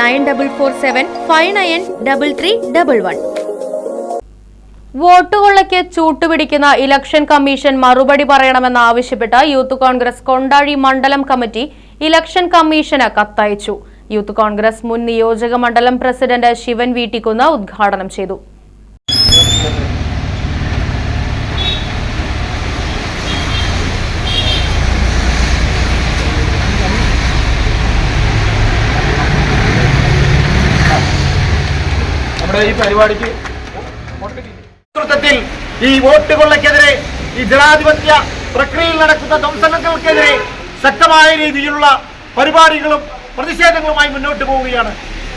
nine double four seven five nine double three double one. വോട്ടുകൊള്ളയ്ക്ക് ചൂട്ടുപിടിക്കുന്ന election commission മറുപടി പറയണമെന്നാവശ്യപ്പെട്ട് youth Congress Kondazhi മണ്ഡലം committee election കമ്മീഷന് കത്തയച്ചു. യൂത്ത് കോൺഗ്രസ് മുൻ നിയോജക മണ്ഡലം പ്രസിഡന്റ് ശിവൻ വീട്ടിക്കുന്ന് ഉദ്ഘാടനം ചെയ്തു. ഈ പരിപാടിക്ക് നേതൃത്വത്തിൽ ഈ വോട്ട് കൊള്ളക്കെതിരെ ഈ ജനാധിപത്യ പ്രക്രിയയിൽ നടക്കുന്ന ധ്വംസനങ്ങൾക്കെതിരെ ശക്തമായ രീതിയിലുള്ള പരിപാടികളും പ്രതിഷേധങ്ങളുമായി മുന്നോട്ട് പോവുകയാണ്.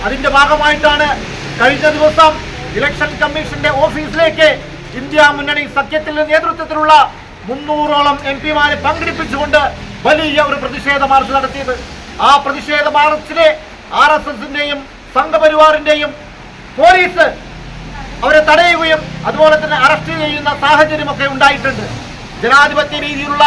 അതിന്റെ ഭാഗമായിട്ടാണ് കഴിഞ്ഞ ദിവസം ഇലക്ഷൻ കമ്മീഷന്റെ ഓഫീസിലേക്ക് ഇന്ത്യ മുന്നണി സഖ്യത്തിന്റെ നേതൃത്വത്തിലുള്ള മുന്നൂറോളം എം പിമാരെ പങ്കെടുപ്പിച്ചുകൊണ്ട് വലിയ ഒരു പ്രതിഷേധ മാർച്ച് നടത്തിയത്. ആ പ്രതിഷേധ മാർച്ചിലെ ആർ എസ് എസിന്റെയും സംഘപരിവാറിന്റെയും പോലീസ് അവരെ തടയുകയും അതുപോലെ തന്നെ അറസ്റ്റ് ചെയ്യുന്ന സാഹചര്യമൊക്കെ ഉണ്ടായിട്ടുണ്ട്. ജനാധിപത്യ രീതിയിലുള്ള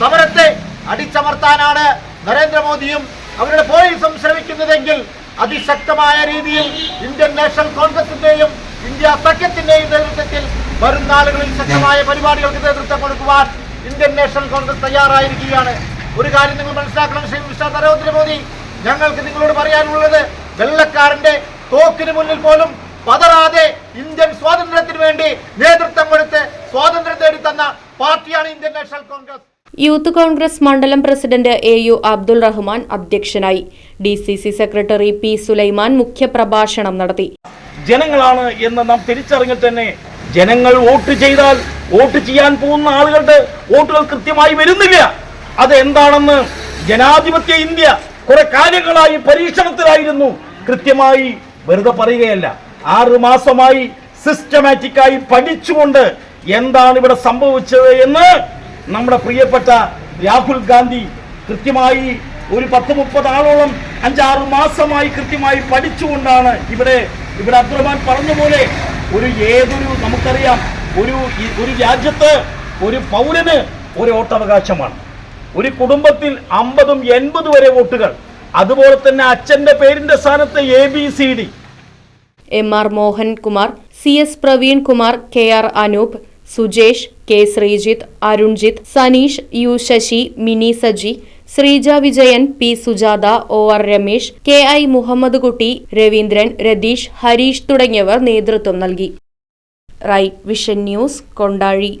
സമരത്തെ അടിച്ചമർത്താനാണ് നരേന്ദ്രമോദിയും അവരുടെ പോലീസും ശ്രമിക്കുന്നതെങ്കിൽ അതിശക്തമായ രീതിയിൽ ഇന്ത്യൻ നാഷണൽ കോൺഗ്രസിന്റെയും ഇന്ത്യ സഖ്യത്തിന്റെയും നേതൃത്വത്തിൽ വരും നാളുകളിൽ ശക്തമായ പരിപാടികൾക്ക് നേതൃത്വം കൊടുക്കുവാൻ ഇന്ത്യൻ നാഷണൽ കോൺഗ്രസ് തയ്യാറായിരിക്കുകയാണ്. ഒരു കാര്യം നിങ്ങൾ മനസ്സിലാക്കണം ശ്രീ മിസ്റ്റർ നരേന്ദ്രമോദി. ഞങ്ങൾക്ക് നിങ്ങളോട് പറയാനുള്ളത് വെള്ളക്കാരന്റെ തോക്കിന് മുന്നിൽ പോലും പതറാതെ ഇന്ത്യൻ സ്വാതന്ത്ര്യത്തിന് വേണ്ടി നേതൃത്വം കൊടുത്ത് സ്വാതന്ത്ര്യം നേടിത്തന്ന പാർട്ടിയാണ് Indian National Congress. Youth Congress മണ്ഡലം president A U Abdul Rahman അധ്യക്ഷനായി. D C C secretary P Sulaiman മുഖ്യപ്രഭാഷണം നടത്തി. ജനങ്ങളാണ് എന്ന് നാം തിരിച്ചറിഞ്ഞിൽ തന്നെ ജനങ്ങൾ വോട്ട് ചെയ്താൽ വോട്ട് ചെയ്യാൻ പോകുന്ന ആളുകളുടെ വോട്ടുകൾ കൃത്യമായി വരുന്നില്ല. അത് എന്താണെന്ന് ജനാധിപത്യ ഇന്ത്യ കുറെ കാര്യങ്ങളായി പരീക്ഷണത്തിലായിരുന്നു. കൃത്യമായി വെറുതെ പറയുകയല്ല. ആറ് മാസമായി സിസ്റ്റമാറ്റിക്കായി പഠിച്ചുകൊണ്ട് എന്താണ് ഇവിടെ സംഭവിച്ചത് എന്ന് നമ്മുടെ പ്രിയപ്പെട്ട രാഹുൽ ഗാന്ധി കൃത്യമായി ഒരു പത്ത് മുപ്പത് ആളോളം അഞ്ചാറ് മാസമായി കൃത്യമായി പഠിച്ചുകൊണ്ടാണ് ഇവിടെ ഇവിടെ അബ്ദുറഹ്മാൻ പറഞ്ഞ പോലെ ഒരു ഏതൊരു നമുക്കറിയാം ഒരു ഒരു രാജ്യത്ത് ഒരു പൗരന് ഒരു വോട്ടവകാശമാണ്. ഒരു കുടുംബത്തിൽ അമ്പതും എൺപത് വരെ വോട്ടുകൾ. അതുപോലെ തന്നെ അച്ഛന്റെ പേരിന്റെ സ്ഥാനത്ത് A B C D M R Mohankumar C S Praveen Kumar K R Anoop Sujesh K Sreejith Arunjith Saneesh U Sasi Mini Saji Sreeja Vijayan P Sujatha O R Ramesh K I Muhammed Kutty Raveendran Ratheesh Harish തുടങ്ങിയവർ നേതൃത്വം നൽകി. Right Vision News Kondazhi.